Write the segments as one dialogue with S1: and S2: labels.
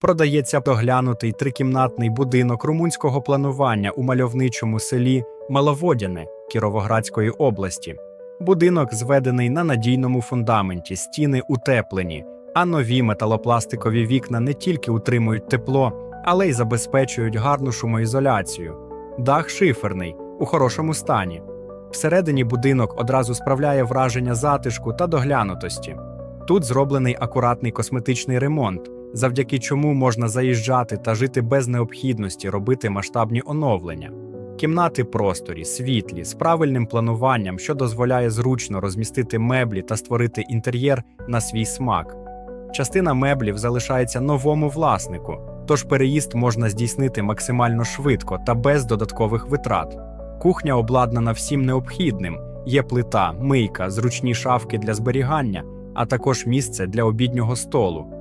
S1: продається доглянутий трикімнатний будинок румунського планування у мальовничому селі Маловодяне Кіровоградської області. Будинок зведений на надійному фундаменті, стіни утеплені, а нові металопластикові вікна не тільки утримують тепло, але й забезпечують гарну шумоізоляцію. Дах шиферний, у хорошому стані. Всередині будинок одразу справляє враження затишку та доглянутості. Тут зроблений акуратний косметичний ремонт, завдяки чому можна заїжджати та жити без необхідності робити масштабні оновлення. Кімнати просторі, світлі, з правильним плануванням, що дозволяє зручно розмістити меблі та створити інтер'єр на свій смак. Частина меблів залишається новому власнику, тож переїзд можна здійснити максимально швидко та без додаткових витрат. Кухня обладнана всім необхідним: є плита, мийка, зручні шафки для зберігання, а також місце для обіднього столу.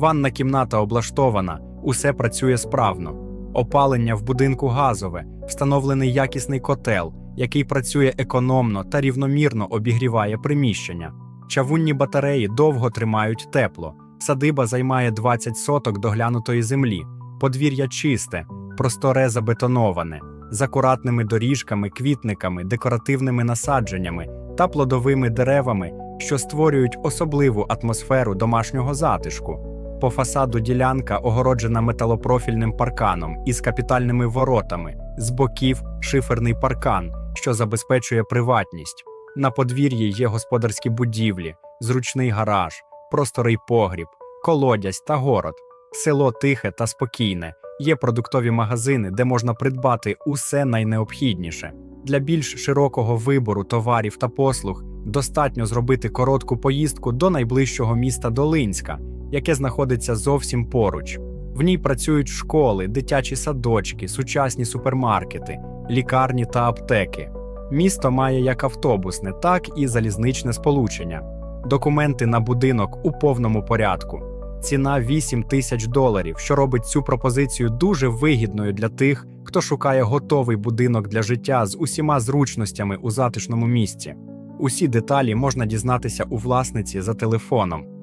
S1: Ванна кімната облаштована, усе працює справно. Опалення в будинку газове, встановлений якісний котел, який працює економно та рівномірно обігріває приміщення. Чавунні батареї довго тримають тепло. Садиба займає 20 соток доглянутої землі, подвір'я чисте, просторе забетоноване, з акуратними доріжками, квітниками, декоративними насадженнями та плодовими деревами, що створюють особливу атмосферу домашнього затишку. По фасаду ділянка огороджена металопрофільним парканом із капітальними воротами, з боків шиферний паркан, що забезпечує приватність. На подвір'ї є господарські будівлі, зручний гараж, просторий погріб, колодязь та город. Село тихе та спокійне. Є продуктові магазини, де можна придбати усе найнеобхідніше. Для більш широкого вибору товарів та послуг достатньо зробити коротку поїздку до найближчого міста Долинська, яке знаходиться зовсім поруч. В ній працюють школи, дитячі садочки, сучасні супермаркети, лікарні та аптеки. Місто має як автобусне, так і залізничне сполучення. Документи на будинок у повному порядку. Ціна 8 тисяч доларів, що робить цю пропозицію дуже вигідною для тих, хто шукає готовий будинок для життя з усіма зручностями у затишному місці. Усі деталі можна дізнатися у власниці за телефоном